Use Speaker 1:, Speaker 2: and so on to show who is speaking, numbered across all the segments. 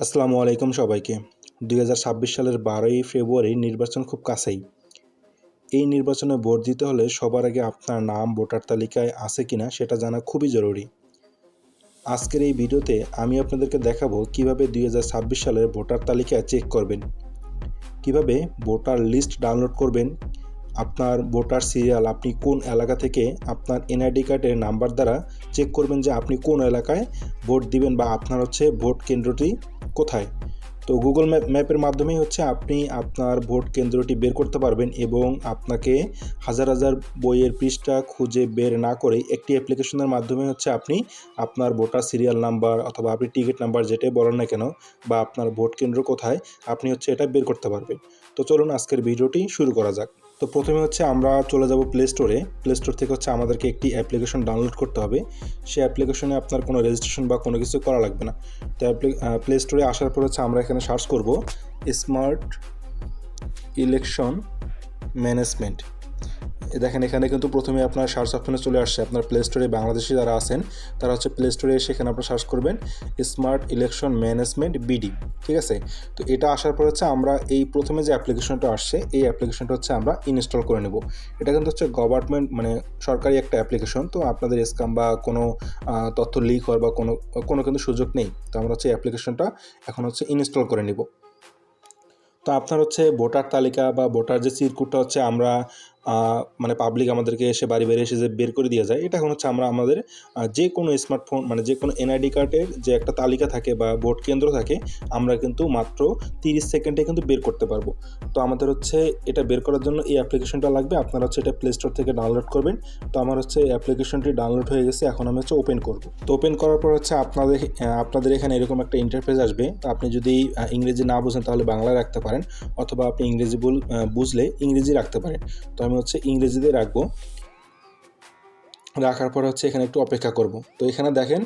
Speaker 1: আসসালামু আলাইকুম সবাইকে। দুই হাজার ছাব্বিশ সালের বারোই ফেব্রুয়ারি নির্বাচন খুব কাছেই। এই নির্বাচনে ভোট দিতে হলে সবার আগে আপনার নাম, ভোটার তালিকায় আছে কিনা সেটা জানা খুবই জরুরি। আজকের এই ভিডিওতে আমি আপনাদেরকে দেখাবো কীভাবে দুই হাজার ছাব্বিশ সালের ভোটার তালিকা চেক করবেন, কীভাবে ভোটার লিস্ট ডাউনলোড করবেন, আপনার ভোটার সিরিয়াল আপনি কোন এলাকা থেকে আপনার এনআইডি কার্ডের নাম্বার দ্বারা চেক করবেন যে আপনি কোন এলাকায় ভোট দিবেন বা আপনার হচ্ছে ভোট কেন্দ্রটি কোথায়? তো গুগল ম্যাপ ম্যাপের মাধ্যমেই হচ্ছে আপনি আপনার ভোট কেন্দ্রটি বের করতে পারবেন এবং আপনাকে হাজার হাজার বইয়ের পৃষ্ঠা খুঁজে বের না করে একটি অ্যাপ্লিকেশনের মাধ্যমে হচ্ছে আপনি আপনার ভোটার সিরিয়াল নাম্বার অথবা আপনি টিকিট নাম্বার যেটাই বলেন না কেন বা আপনার ভোট কেন্দ্র কোথায়, আপনি হচ্ছে এটা বের করতে পারবেন। তো চলুন আজকের ভিডিওটি শুরু করা যাক। তো প্রথমে হচ্ছে আমরা চলে যাব প্লে স্টোরে প্লে স্টোর থেকে হচ্ছে আমাদেরকে একটি অ্যাপ্লিকেশন ডাউনলোড করতে হবে। সেই অ্যাপ্লিকেশনে আপনার কোনো রেজিস্ট্রেশন বা কোনো কিছু করা লাগবে না। তো প্লে স্টোরে আসার পর হচ্ছে আমরা এখানে সার্চ করব। স্মার্ট ইলেকশন ম্যানেজমেন্ট দেখেন, এখানে কিন্তু প্রথমে আপনার সার্চ অপশনে চলে আসছে আপনার প্লে স্টোরে বাংলাদেশি যারা আছেন, তারা হচ্ছে প্লে স্টোরে এসে এখানে আপনার সার্চ করবেন স্মার্ট ইলেকশন ম্যানেজমেন্ট বিডি ঠিক আছে? তো এটা আসার পর হচ্ছে আমরা এই প্রথমে যে অ্যাপ্লিকেশনটা আসছে, এই অ্যাপ্লিকেশনটা হচ্ছে আমরা ইনস্টল করে নেব। এটা কিন্তু হচ্ছে গভর্নমেন্ট মানে সরকারি একটা অ্যাপ্লিকেশন, তো আপনাদের স্কাম বা কোনো তথ্য লিক হওয়ার বা কোনো কোনো কিন্তু সুযোগ নেই। তো আমরা হচ্ছে অ্যাপ্লিকেশনটা এখন হচ্ছে ইনস্টল করে নিব। তো আপনার হচ্ছে ভোটার তালিকা বা ভোটার যে চিরকুটটা হচ্ছে আমরা মানে পাবলিক আমাদেরকে এসে বাড়ি বাড়ি এসে যে বের করে দিয়ে যায়, এটা এখন হচ্ছে আমরা আমাদের যে কোনো স্মার্টফোন মানে যে কোনো এনআইডি কার্ডের যে একটা তালিকা থাকে বা ভোট কেন্দ্র থাকে, আমরা কিন্তু মাত্র তিরিশ সেকেন্ডে কিন্তু বের করতে পারব। তো আমাদের হচ্ছে এটা বের করার জন্য এই অ্যাপ্লিকেশনটা লাগবে, আপনারা হচ্ছে এটা প্লে স্টোর থেকে ডাউনলোড করবেন। তো আমার হচ্ছে এই অ্যাপ্লিকেশনটি ডাউনলোড হয়ে গেছে, এখন আমি হচ্ছে ওপেন করব। তো ওপেন করার পর হচ্ছে আপনাদের আপনাদের এখানে এরকম একটা ইন্টারফেস আসবে। তো আপনি যদি ইংরেজি না বুঝেন তাহলে বাংলায় রাখতে পারেন, অথবা আপনি ইংরেজি বল বুঝলে ইংরেজি রাখতে পারেন। তো আমি হচ্ছে ইংরেজিতে রাখব। রাখার পর হচ্ছে এখানে একটু অপেক্ষা করব। তো এখানে দেখেন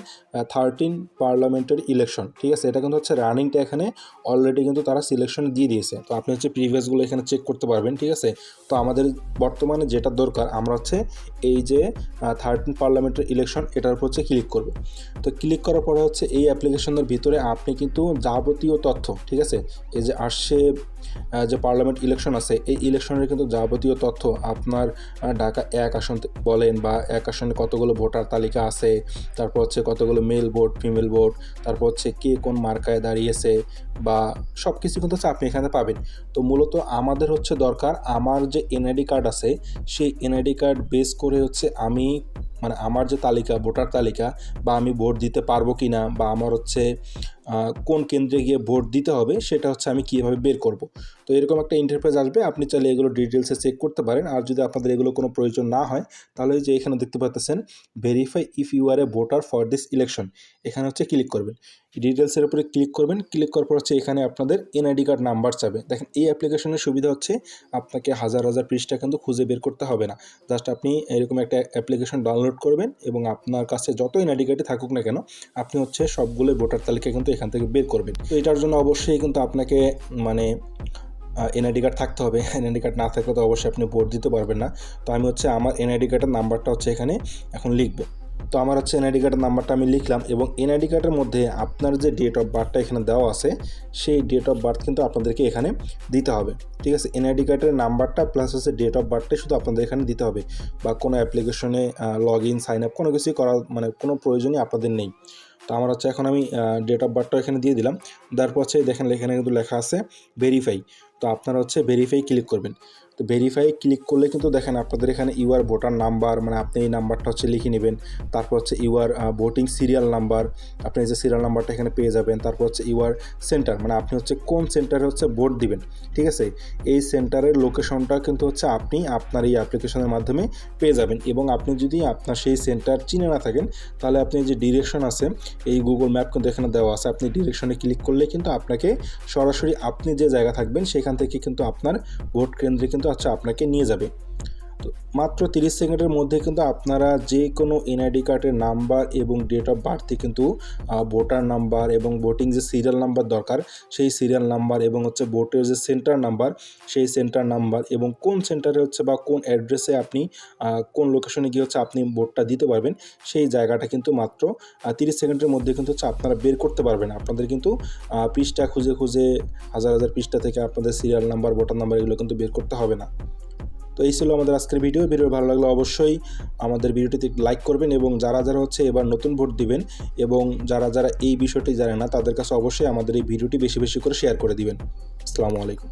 Speaker 1: থার্টিন পার্লামেন্টারি ইলেকশন ঠিক আছে? এটা কিন্তু হচ্ছে রানিংটা এখানে অলরেডি কিন্তু তারা সিলেকশন দিয়ে দিয়েছে। তো আপনি হচ্ছে প্রিভিয়াসগুলো এখানে চেক করতে পারবেন, ঠিক আছে? তো আমাদের বর্তমানে যেটা দরকার, আমরা হচ্ছে এই যে থার্টিন পার্লামেন্টারি ইলেকশন এটার উপর হচ্ছে ক্লিক করব। তো ক্লিক করার পরে হচ্ছে এই অ্যাপ্লিকেশনের ভিতরে আপনি কিন্তু যাবতীয় তথ্য, ঠিক আছে? এই যে আসছে যে পার্লামেন্ট ইলেকশন আছে, এই ইলেকশনের কিন্তু যাবতীয় তথ্য আপনার ঢাকা এক আসন বলেন বা এক আসনে কতগুলো ভোটার তালিকা আছে, তারপর হচ্ছে কতগুলো মেল ভোট ফিমেল ভোট তারপর হচ্ছে কে কোন মার্কায় দাঁড়িয়েছে বা সব কিছু কিন্তু হচ্ছে আপনি এখানে পাবেন। তো মূলত আমাদের হচ্ছে দরকার আমার যে এনআইডি কার্ড আছে, সেই এনআইডি কার্ড বেস করে হচ্ছে আমি মানে আমার যে তালিকা, ভোটার তালিকা বা আমি ভোট দিতে পারব কি না বা আমার হচ্ছে কোন কেন্দ্রে গিয়ে ভোট দিতে হবে সেটা হচ্ছে আমি কীভাবে বের করব। তো এরকম একটা ইন্টারফেস আসবে, আপনি চাইলে এগুলো ডিটেলসে চেক করতে পারেন। আর যদি আপনাদের এগুলো কোনো প্রয়োজন না হয়, তাহলে যে এখানে দেখতে পাচ্ছেন verify if you are a voter for this election এখানে হচ্ছে ক্লিক করবেন। ডিটেলসের উপরে ক্লিক করবেন। ক্লিক করার পর হচ্ছে এখানে আপনাদের এনআইডি কার্ড নাম্বার চাবে। দেখেন, এই অ্যাপ্লিকেশনের সুবিধা হচ্ছে আপনাকে হাজার হাজার পৃষ্ঠা কিন্তু খুঁজে বের করতে হবে না। জাস্ট আপনি এরকম একটা অ্যাপ্লিকেশন ডাউনলোড করবেন এবং আপনার কাছে যত এনআইডি কার্ডই থাকুক না কেন, আপনি হচ্ছে সবগুলো ভোটার তালিকা কিন্তু এখান থেকে বের করবেন। তো এটার জন্য অবশ্যই কিন্তু আপনাকে মানে এনআইডি কার্ড থাকতে হবে। এনআইডি কার্ড না থাকলে তো অবশ্যই আপনি ভোট দিতে পারবেন না। তো আমি হচ্ছে আমার এনআইডি কার্ডের নাম্বারটা হচ্ছে এখানে এখন লিখব। তো আমার হচ্ছে এনআইডি কার্ডের নাম্বারটা আমি লিখলাম এবং এনআইডি কার্ডের মধ্যে আপনার যে ডেট অফ বার্থটা এখানে দেওয়া আছে, সেই ডেট অফ বার্থ কিন্তু আপনাদেরকে এখানে দিতে হবে। ঠিক আছে? এনআইডি কার্ডের নাম্বারটা প্লাস হচ্ছে ডেট অফ বার্থটাই শুধু আপনাদের এখানে দিতে হবে। বা কোনো অ্যাপ্লিকেশনে লগ ইন সাইন আপ কোনো কিছুই করা মানে কোনো প্রয়োজনই আপনাদের নেই। তো আমার হচ্ছে এখন আমি ডেট অফ বার্থটা এখানে দিয়ে দিলাম। তারপর হচ্ছে দেখেন, এখানে কিন্তু লেখা আছে ভেরিফাই তো আপনারা হচ্ছে ভেরিফাই ক্লিক করবেন। তো ভেরিফাই ক্লিক করলে কিন্তু দেখেন আপনাদের এখানে ইউআর ভোটার নাম্বার মানে আপনি এই নাম্বারটা হচ্ছে লিখে নেবেন। তারপর হচ্ছে ইউআর ভোটিং সিরিয়াল নাম্বার আপনি যে সিরিয়াল নাম্বারটা এখানে পেয়ে যাবেন। তারপর হচ্ছে ইউআর সেন্টার মানে আপনি হচ্ছে কোন সেন্টারে হচ্ছে ভোট দিবেন, ঠিক আছে? এই সেন্টারের লোকেশনটা কিন্তু হচ্ছে আপনি আপনার এই অ্যাপ্লিকেশনের মাধ্যমে পেয়ে যাবেন। এবং আপনি যদি আপনার সেই সেন্টার চিনে না থাকেন, তাহলে আপনি যে ডিরেকশন আছে, এই গুগল ম্যাপ কিন্তু এখানে দেওয়া আছে। আপনি ডিরেকশনে ক্লিক করলে কিন্তু আপনাকে সরাসরি আপনি যে জায়গা থাকবেন, সেখান থেকে কিন্তু আপনার ভোট কেন্দ্রে কিন্তু হচ্ছে আপনাকে নিয়ে যাবে তো মাত্র তিরিশ সেকেন্ডের মধ্যে কিন্তু আপনারা যে কোনো এনআইডি কার্ডের নাম্বার এবং ডেট অফ বার্থে কিন্তু ভোটার নাম্বার এবং ভোটিং যে সিরিয়াল নাম্বার দরকার, সেই সিরিয়াল নাম্বার এবং হচ্ছে ভোটের যে সেন্টার নাম্বার সেই সেন্টার নাম্বার এবং কোন সেন্টারে হচ্ছে বা কোন অ্যাড্রেসে আপনি কোন লোকেশনে গিয়ে হচ্ছে আপনি ভোটটা দিতে পারবেন, সেই জায়গাটা কিন্তু মাত্র তিরিশ সেকেন্ডের মধ্যে কিন্তু হচ্ছে আপনারা বের করতে পারবেন। আপনাদের কিন্তু পৃষ্ঠা খুঁজে খুঁজে, হাজার হাজার পৃষ্ঠা থেকে আপনাদের সিরিয়াল নাম্বার ভোটার নাম্বার এগুলো কিন্তু বের করতে হবে না। তো এই ছিল আমাদের আজকের ভিডিও। ভিডিও ভালো লাগলে অবশ্যই আমাদের ভিডিওটিতে লাইক করবেন এবং যারা যারা হচ্ছে এবার নতুন ভোট দিবেন এবং যারা যারা এই বিষয়টি জানে না, তাদের কাছে অবশ্যই আমাদের এই ভিডিওটি বেশি বেশি করে শেয়ার করে দিবেন। আসসালামু আলাইকুম।